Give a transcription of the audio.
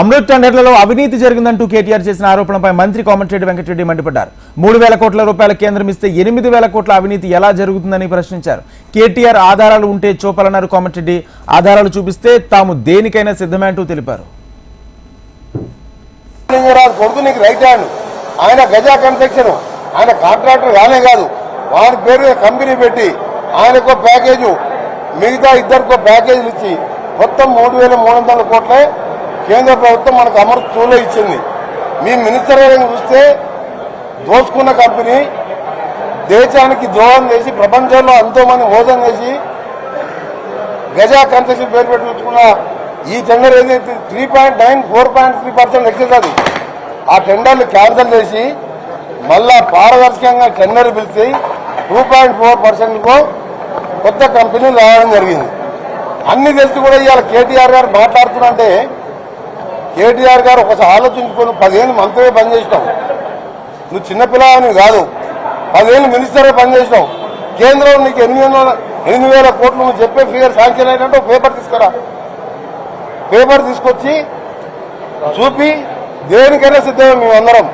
అమృత్ టెండర్లలో అవినీతి జరిగిందంటూ కేటీఆర్ చేసిన ఆరోపణలపై మంత్రి కోమటిరెడ్డి వెంకటరెడ్డి మండిపడ్డారు. మూడు వేల కోట్ల రూపాయల కేంద్రం ఇస్తే ఎనిమిది వేల కోట్ల అవినీతి ఎలా జరుగుతుందని ప్రశ్నించారు. కేటీఆర్ ఆధారాలు ఉంటే చూపాలన్నారు కోమటిరెడ్డి. ఆధారాలు చూపిస్తే తాము దేనికైనా సిద్ధమే అంటూ తెలిపారు. కొడుకు నీకు ఆయన గజా కన్స్ట్రక్షన్. ఆయన కాంట్రాక్టర్ కానే కాదు. వాడి పేరు కంపెనీ పెట్టి ఆయనకు ప్యాకేజ్ మిగతా ఇద్దరికో ప్యాకేజీలు ఇచ్చి మొత్తం మూడు వేల మూడు వందల కోట్లే కేంద్ర ప్రభుత్వం మనకు అమృత్ టూలో ఇచ్చింది. మీ మినిస్టర్ గారిని చూస్తే దోచుకున్న కంపెనీ దేశానికి ద్రోహం చేసి ప్రపంచంలో ఎంతో మంది మోసం చేసి గజా కన్సెషన్ పేరు పెట్టుకున్న ఈ టెండర్ ఏదైతే three point nine four point three percent excess అది ఆ టెండర్లు క్యాన్సిల్ చేసి మళ్ళా పారదర్శకంగా టెండర్ పిలిచి టూ పాయింట్ ఫోర్ పర్సెంట్కు కొత్త కంపెనీలు రావడం జరిగింది. అన్ని తెలిసి కూడా ఇవాళ కేటీఆర్ గారు మాట్లాడుతున్నంటే కేటీఆర్ గారు ఒకసారి ఆలోచించుకొని పదిహేను మంత్రిగా పనిచేసినావు నువ్వు చిన్నపిల్లని కాదు. పదిహేను మినిస్టర్గా పనిచేసినావు కేంద్రం నీకు ఎనిమిది వందల ఎనిమిది వేల కోట్లు నువ్వు చెప్పే ఫిగర్ శాంక్షన్ అయినట్టు పేపర్ తీసుకురా. పేపర్ తీసుకొచ్చి చూపి దేనికైనా సిద్ధమే మేమందరం.